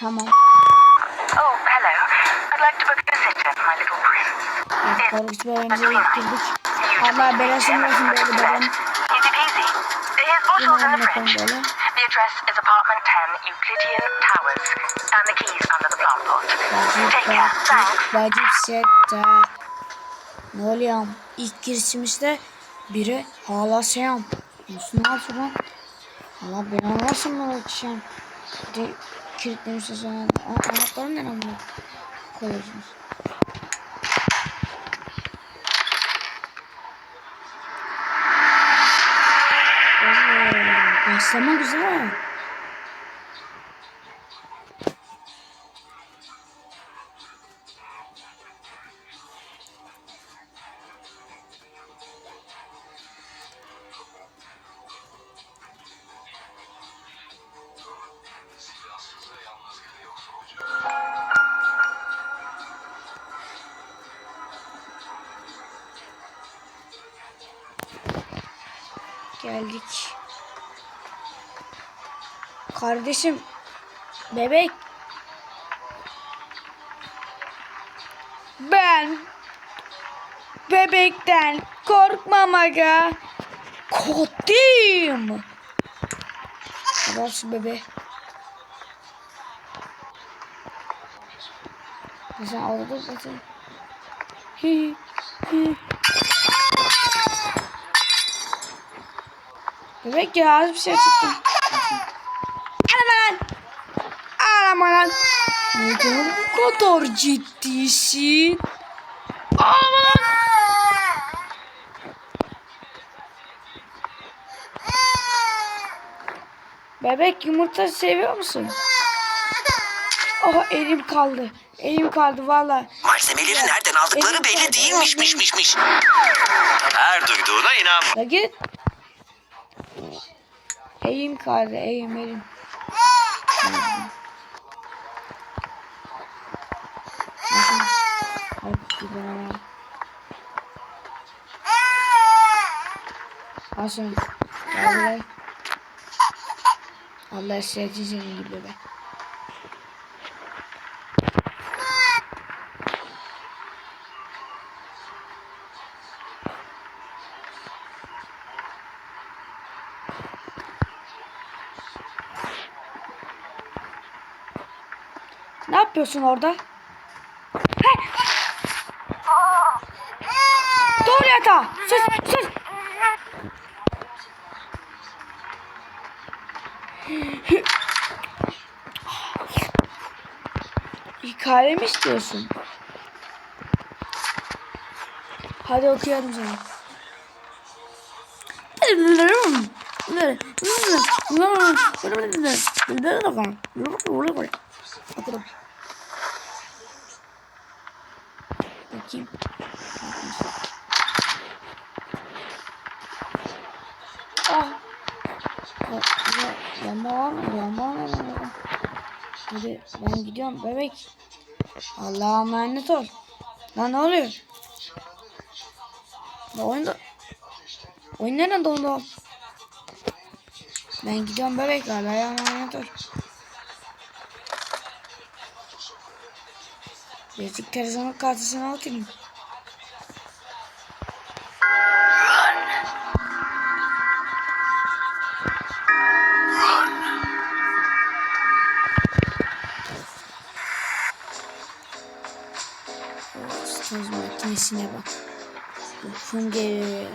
Tamam. Oh, hello. I'd like to book a for my little prince. Korkunç bir oyuncuya gittirdik. Allah belasını versin böyle babam. Easy peasy. Here's bottles in Bilmem the ne fridge. böyle. The address is apartment 10, Euclidean Towers, and the keys under the plant pot. Take care. Thanks. bacip sekte. Ne oluyor? İlk girişimizde biri hala selam. Nasıl ne yapıyor? Allah anlarsın mı uçacağım? Bir de kilitlemişse sonra. Anahtarı nereye? Koyuyorsunuz. Başlama güzel. Geldik. Kardeşim. Bebek. Ben bebekten korkmam aga. Korktum. Al şu bebe. Sen orada zaten. Hi. Bebek ya az bir şey çıktı. Anam lan. Neden bu kadar ciddisin? Anam lan. Bebek yumurta seviyor musun? Oh elim kaldı. Elim kaldı valla. Malzemeleri nereden aldıkları belli değilmişmişmişmiş. Her duyduğuna inan. La git. Eğim kaldı eğim eğim. Asın. Allah. Allah sevdi senin gibi be. Ne yapıyorsun orada? Doğru yatağa. Sus sus. Hikaye mi istiyorsun? Hadi okuyalım sana. Okudum. Bakayım. Ah. Lamba var mı? Lamba var mı? Hadi ben gidiyorum bebek. Allah'a emanet ol. Lan ne oluyor? Ya oyunda... Oyun nerede oldu? Ben gidiyorum bebek. Allah'a emanet ol. Birazcık telefonun kartısını atayım. Staj makinesine bak. Uykum geliyor.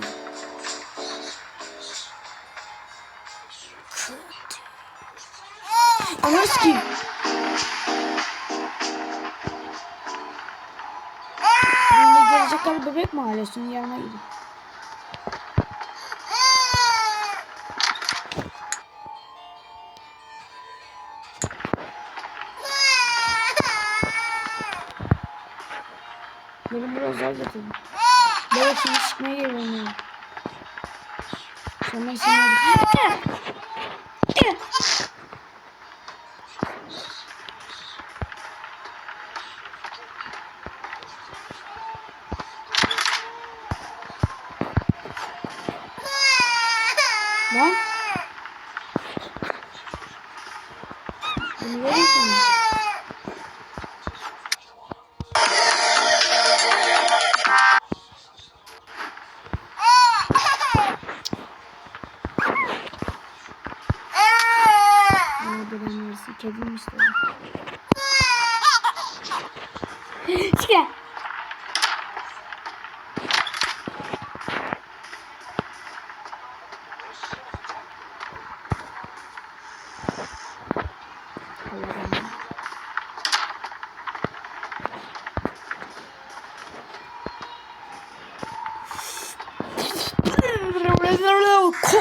Anası gelecekler bebek mahallesinin yanına gidin. Benim biraz daha getirdim. Bebek şimdi çıkmaya geliyorum. Sonra seni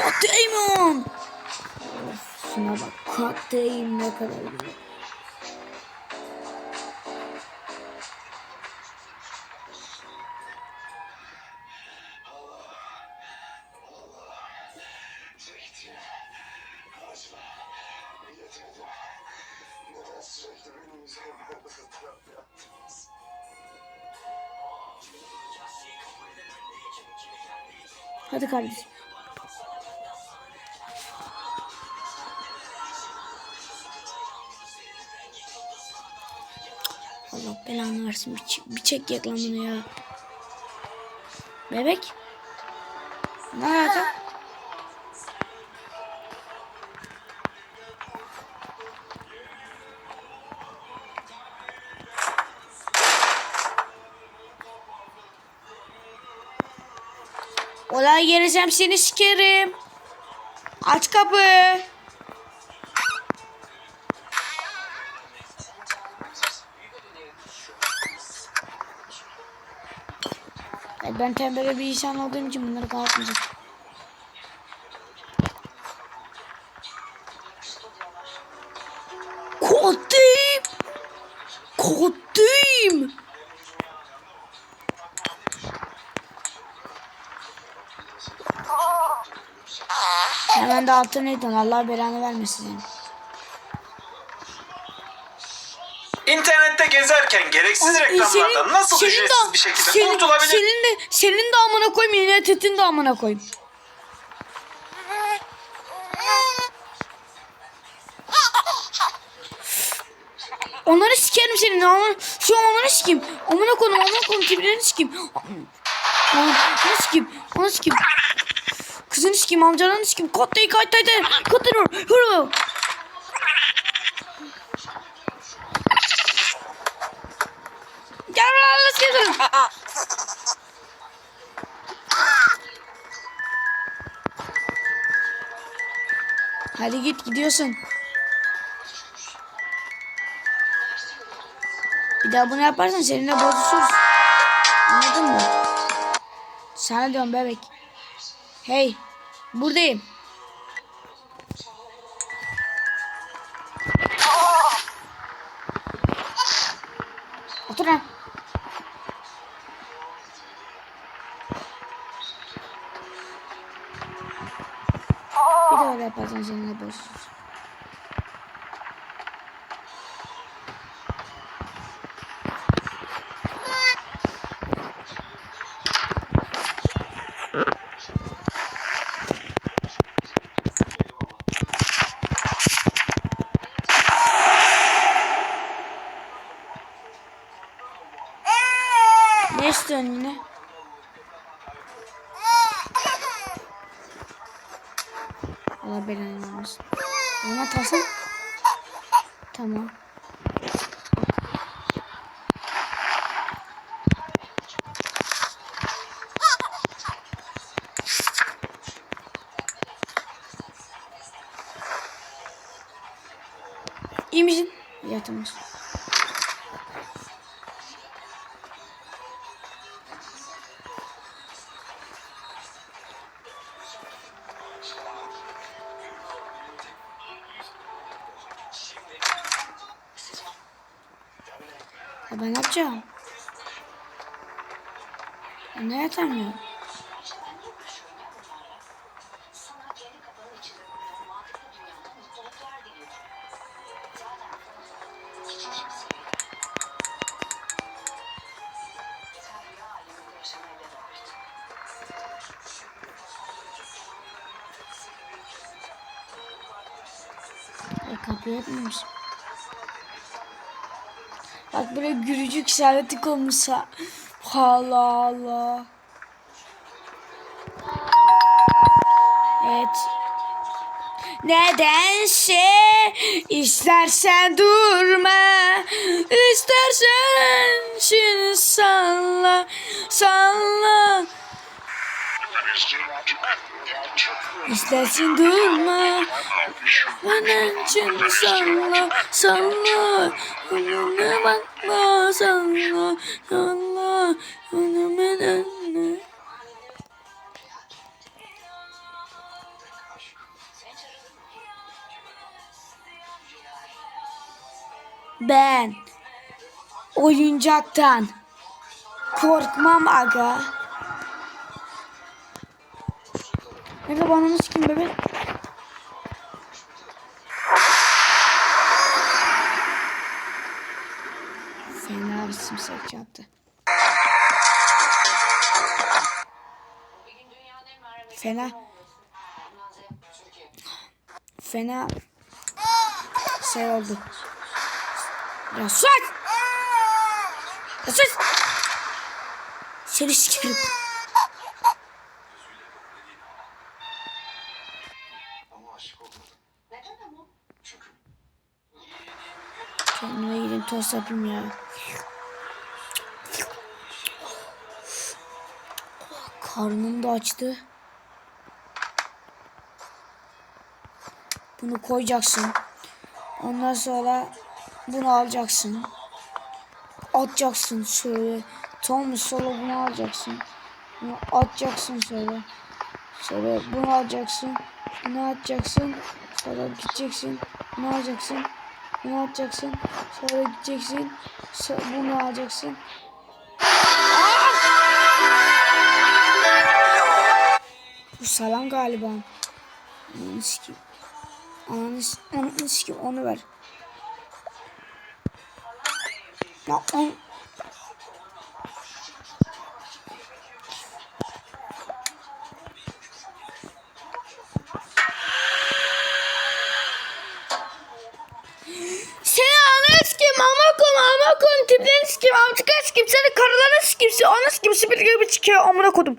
Kot Damon. Şuna bak. Kot Damon ne kadar güzel. Hadi kardeşim. Allah belanı versin. Bir, bir çek reklamını ya. Bebek. Ne alaka? Olay gelirsem seni sikerim. Aç kapı. Ben tembel bir insan olduğum için bunları kalkmayacağım. Kodim! Kodim! Hemen de altına edin. Allah belanı vermesin seni. İnternette gezerken gereksiz reklamlardan nasıl senin ücretsiz de- bir şekilde senin- kurtulabilir? Senin de, senin de amına koyayım. Yine tetin de amına koyayım. Onları sikerim senin. Amına, şu an onları sikeyim. Amına koyayım. Amına koyayım. Kibirlerini sikeyim. Onu sikeyim. Onu sikeyim. Kızını sikeyim. Amcanı sikeyim. Kottayı kaytaydı. Kottayı. Hırı. Gel lan let's get. Hadi git gidiyorsun. Bir daha bunu yaparsan seninle bozuşuruz. Anladın mı? Sana diyorum bebek. Hey. Buradayım. Otur lan. Yaparsan seninle bozuşuruz. Ne istiyorsun yine? Allah belanı vermesin. Ona tasın. Tamam. İyi misin? Yatmış. Ya ben ne yapacağım? Ben ne yatamıyorum? E, kapıyı etmemişim. Bak böyle gürücük işareti koymuş ha. Allah Allah. Evet. nedense istersen durma istersen şimdi salla salla İstersin durma. Bana için salla salla Önüne bakma salla salla Önüme dönme Ben oyuncaktan korkmam aga. Nerede bana kim bebe? Fena bir simsek yaptı. Fena. Fena. Şey oldu. Ya sus! Ya sus! Seni sikerim. Kendime gideyim tost yapayım ya. Karnım da açtı. Bunu koyacaksın. Ondan sonra bunu alacaksın. Atacaksın şöyle. Tam sonra bunu alacaksın. Bunu atacaksın şöyle. Sonra bunu alacaksın. Bunu atacaksın. Sonra gideceksin. Bunu alacaksın. Bunu atacaksın. Sonra gideceksin. Bunu alacaksın. Bu salam galiba. Ananı sikeyim. Ananı, onu ver. Ya. Seni ananı sikeyim amakon seni karılarını sikeyim onu sikeyim sipil gibi çıkıyor amına kodum.